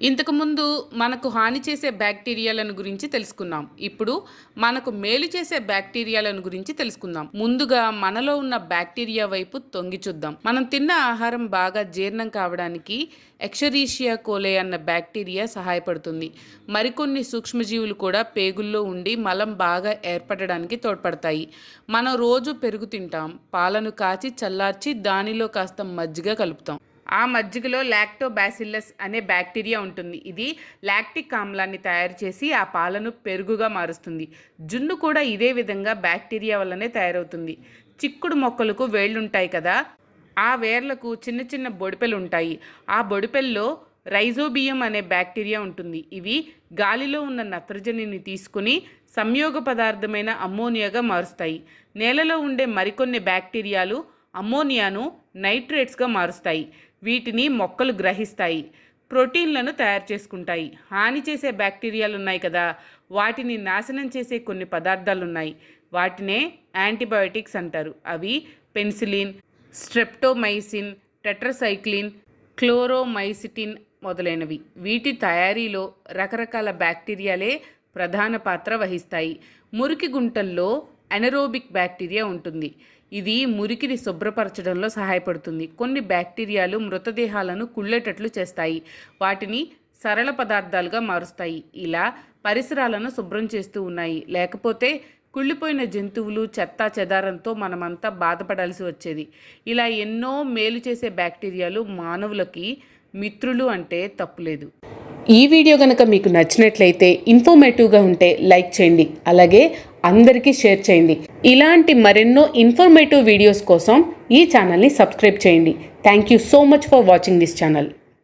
ఇంతకుముందు మనకు హాని చేసే బ్యాక్టీరియాలను గురించి తెలుసుకున్నాం. ఇప్పుడు మనకు మేలు చేసే బ్యాక్టీరియాలను గురించి తెలుసుకుందాం. ముందుగా మనలో ఉన్న బ్యాక్టీరియా వైపు తొంగి చూద్దాం. మనం తిన్న ఆహారం బాగా జీర్ణం కావడానికి ఎక్షరీషియా కోలే అన్న బ్యాక్టీరియా సహాయపడుతుంది. మరికొన్ని సూక్ష్మజీవులు కూడా పేగుల్లో ఉండి మలం బాగా ఏర్పడడానికి తోడ్పడతాయి. మనం రోజు పెరుగు తింటాం పాలను కాచి చల్లార్చి దానిలో కాస్త మజ్జిగ కలుపుతాం. ఆ మజ్జిగలో లాక్టోబాసిల్లస్ అనే బ్యాక్టీరియా ఉంటుంది. ఇది లాక్టిక్ ఆమ్లాన్ని తయారు చేసి ఆ పాలను పెరుగుగా మారుస్తుంది. జున్ను కూడా ఇదే విధంగా బ్యాక్టీరియా వల్లనే తయారవుతుంది. చిక్కుడు మొక్కలకు వేళ్ళుంటాయి కదా ఆ వేర్లకు చిన్న చిన్న బొడిపెలు ఉంటాయి. ఆ బొడిపెల్లో రైజోబియం అనే బ్యాక్టీరియా ఉంటుంది. ఇవి గాలిలో ఉన్న నత్రజనిని తీసుకుని సంయోగ పదార్థమైన అమ్మోనియాగా మారుస్తాయి. నేలలో ఉండే మరికొన్ని బ్యాక్టీరియాలు అమ్మోనియాను నైట్రేట్స్గా మారుస్తాయి. వీటిని మొక్కలు గ్రహిస్తాయి. ప్రోటీన్లను తయారు చేసుకుంటాయి. హాని చేసే బ్యాక్టీరియాలు ఉన్నాయి కదా. వాటిని నాశనం చేసే కొన్ని పదార్థాలు ఉన్నాయి వాటినే యాంటీబయోటిక్స్ అంటారు. అవి పెన్సిలిన్ స్ట్రెప్టోమైసిన్ టెట్రసైక్లిన్ క్లోరోమైసిటిన్ మొదలైనవి. వీటి తయారీలో రకరకాల బ్యాక్టీరియాలే ప్రధాన పాత్ర వహిస్తాయి. మురికి గుంటల్లో అనరోబిక్ బ్యాక్టీరియా ఉంటుంది. ఇది మురికిని శుభ్రపరచడంలో సహాయపడుతుంది. కొన్ని బ్యాక్టీరియాలు మృతదేహాలను కుళ్ళేటట్లు చేస్తాయి. వాటిని సరళ పదార్థాలుగా మారుస్తాయి. ఇలా పరిసరాలను శుభ్రం చేస్తూ ఉన్నాయి. లేకపోతే కుళ్ళిపోయిన జంతువులు చెత్త చెదారంతో మనమంతా బాధపడాల్సి వచ్చేది. ఇలా ఎన్నో మేలు చేసే బ్యాక్టీరియాలు మానవులకి మిత్రులు అంటే తప్పులేదు. ఈ వీడియో కనుక మీకు నచ్చినట్లయితే ఇన్ఫర్మేటివ్గా ఉంటే లైక్ చేయండి. అలాగే అందరికీ షేర్ చేయండి. ఇలాంటి మరెన్నో ఇన్ఫర్మేటివ్ వీడియోస్ కోసం ఈ ఛానల్ని సబ్స్క్రైబ్ చేయండి. Thank you so much for watching this channel